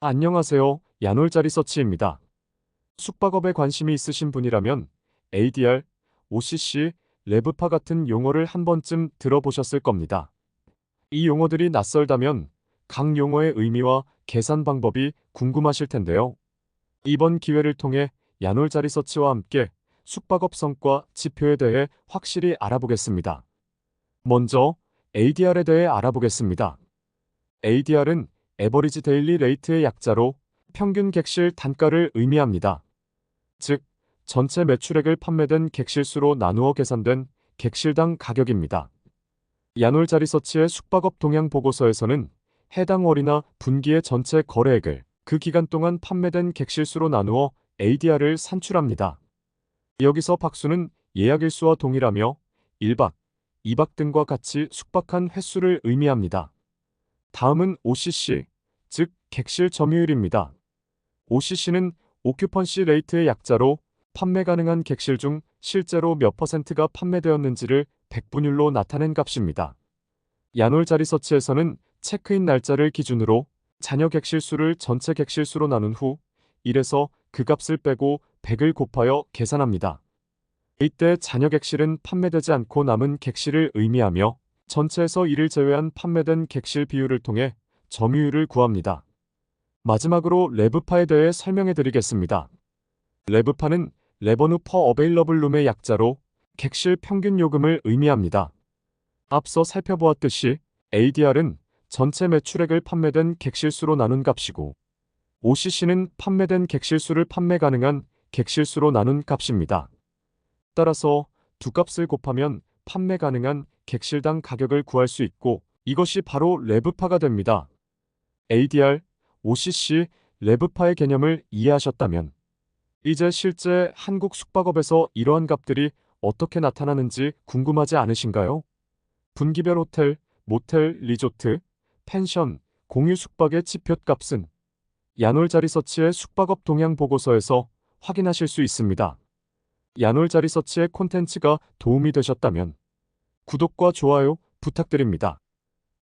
안녕하세요. 야놀자리 서치입니다. 숙박업에 관심이 있으신 분이라면 ADR, OCC, 레브파 같은 용어를 한 번쯤 들어보셨을 겁니다. 이 용어들이 낯설다면 각 용어의 의미와 계산 방법이 궁금하실 텐데요. 이번 기회를 통해 야놀자리 서치와 함께 숙박업 성과 지표에 대해 확실히 알아보겠습니다. 먼저 ADR에 대해 알아보겠습니다. ADR은 에버리지 데일리 레이트의 약자로 평균 객실 단가를 의미합니다. 즉, 전체 매출액을 판매된 객실수로 나누어 계산된 객실당 가격입니다. 야놀자 리 서치의 숙박업 동향 보고서에서는 해당 월이나 분기의 전체 거래액을 그 기간 동안 판매된 객실수로 나누어 ADR을 산출합니다. 여기서 박수는 예약 일수와 동일하며 1박, 2박 등과 같이 숙박한 횟수를 의미합니다. 다음은 OCC, 즉 객실 점유율입니다. OCC는 오큐펀시 레이트의 약자로 판매 가능한 객실 중 실제로 몇 퍼센트가 판매되었는지를 백분율로 나타낸 값입니다. 야놀자 리 서치에서는 체크인 날짜를 기준으로 잔여 객실 수를 전체 객실 수로 나눈 후 1에서 그 값을 빼고 100을 곱하여 계산합니다. 이때 잔여 객실은 판매되지 않고 남은 객실을 의미하며 전체에서 1을 제외한 판매된 객실 비율을 통해 점유율을 구합니다. 마지막으로 레브파에 대해 설명해 드리겠습니다. 레브파는 레버누 퍼 어베일러블 룸의 약자로 객실 평균 요금을 의미합니다. 앞서 살펴보았듯이 ADR은 전체 매출액을 판매된 객실수로 나눈 값이고 OCC는 판매된 객실수를 판매 가능한 객실수로 나눈 값입니다. 따라서 두 값을 곱하면 판매 가능한 객실당 가격을 구할 수 있고 이것이 바로 레브파가 됩니다. ADR, OCC, 레브파의 개념을 이해하셨다면 이제 실제 한국 숙박업에서 이러한 값들이 어떻게 나타나는지 궁금하지 않으신가요? 분기별 호텔, 모텔, 리조트, 펜션, 공유 숙박의 지표값은 야놀자리 서치의 숙박업 동향 보고서에서 확인하실 수 있습니다. 야놀자리 서치의 콘텐츠가 도움이 되셨다면 구독과 좋아요 부탁드립니다.